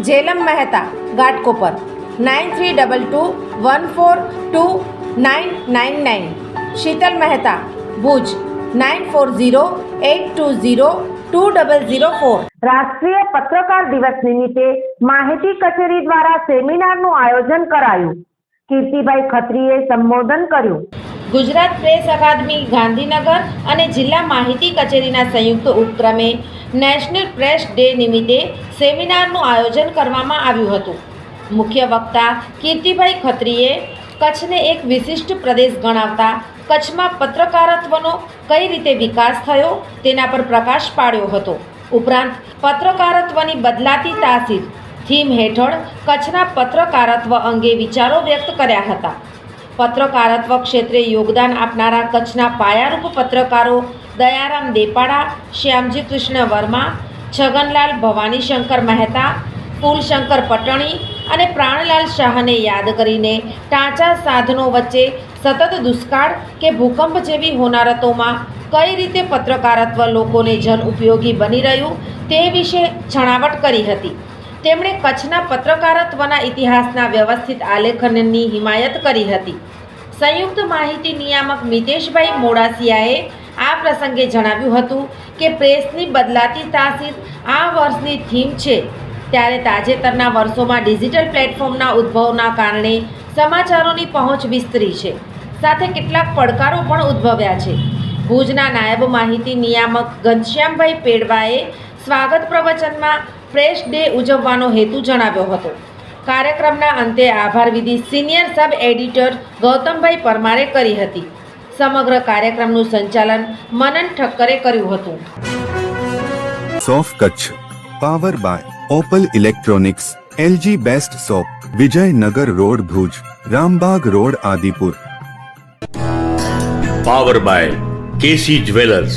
Jelam Mehta, Ghatkopar. Nine three double two one four two nine nine nine. Sheetal Mehta, Bhuj. Nine four zero eight two zero two double zero four. રાષ્ટ્રીય પત્રકાર દિવસ નિમિત્તે માહિતી કચેરી દ્વારા સેમિનારનું આયોજન કરાયું. કીર્તિભાઈ ખત્રીએ સંબોધન કર્યું. ગુજરાત પ્રેસ અકાદમી, ગાંધીનગર અને જિલ્લા માહિતી કચેરીના સંયુક્ત ઉપક્રમે નેશનલ પ્રેસ ડે નિમિત્તે સેમિનારનું આયોજન કરવામાં આવ્યું હતું. મુખ્ય વક્તા કીર્તિભાઈ ખત્રીએ કચ્છને એક વિશિષ્ટ પ્રદેશ ગણાવતા કચ્છમાં પત્રકારત્વનો કઈ રીતે વિકાસ થયો તેના પર પ્રકાશ પાડ્યો હતો. ઉપરાંત પત્રકારત્વની બદલાતી તાસીર, થીમ હેઠળ કચ્છના પત્રકારત્વ અંગે વિચારો વ્યક્ત કર્યા હતા. પત્રકારત્વ ક્ષેત્રે યોગદાન આપનારા કચ્છના પાયારૂપ પત્રકારો દયારામ દેપાડા, શ્યામજી કૃષ્ણ વર્મા, છગનલાલ ભવાનીશંકર મહેતા, ફૂલશંકર પટણી અને પ્રાણલાલ શાહને યાદ કરીને ટાંચા સાધનો વચ્ચે સતત દુષ્કાળ કે ભૂકંપ જેવી હોનારતોમાં કઈ રીતે પત્રકારત્વ લોકોને જન ઉપયોગી બની રહ્યું તે વિશે છણાવટ કરી હતી. તેમણે કચ્છના પત્રકારત્વના ઇતિહાસના વ્યવસ્થિત આલેખનની હિમાયત કરી હતી. સંયુક્ત માહિતી નિયામક મિતેશભાઈ મોડાસિયાએ આ પ્રસંગે જણાવ્યું હતું કે પ્રેસની બદલાતી તાસીર આ વર્ષની થીમ છે. ત્યારે તાજેતરના વર્ષોમાં ડિજિટલ પ્લેટફોર્મના ઉદ્ભવના કારણે સમાચારોની પહોંચ વિસ્તરી છે. સાથે કેટલાક પડકારો પણ ઉદ્ભવ્યા છે. ભુજના નાયબ માહિતી નિયામક ઘનશ્યામભાઈ પેડવાએ સ્વાગત પ્રવચનમાં પ્રેસ ડે ઉજવવાનો હેતુ જણાવ્યો હતો. કાર્યક્રમના અંતે આભાર વિધિ સિનિયર સબ એડિટર ગૌતમભાઈ પરમારે કરી હતી. સમગ્ર કાર્યક્રમનું સંચાલન મનન ઠક્કરે કર્યું હતું. સોફ Kutch power by opal electronics LG best shop Vijaynagar road Bhuj Rambag road Adipur. Power by KC jewellers.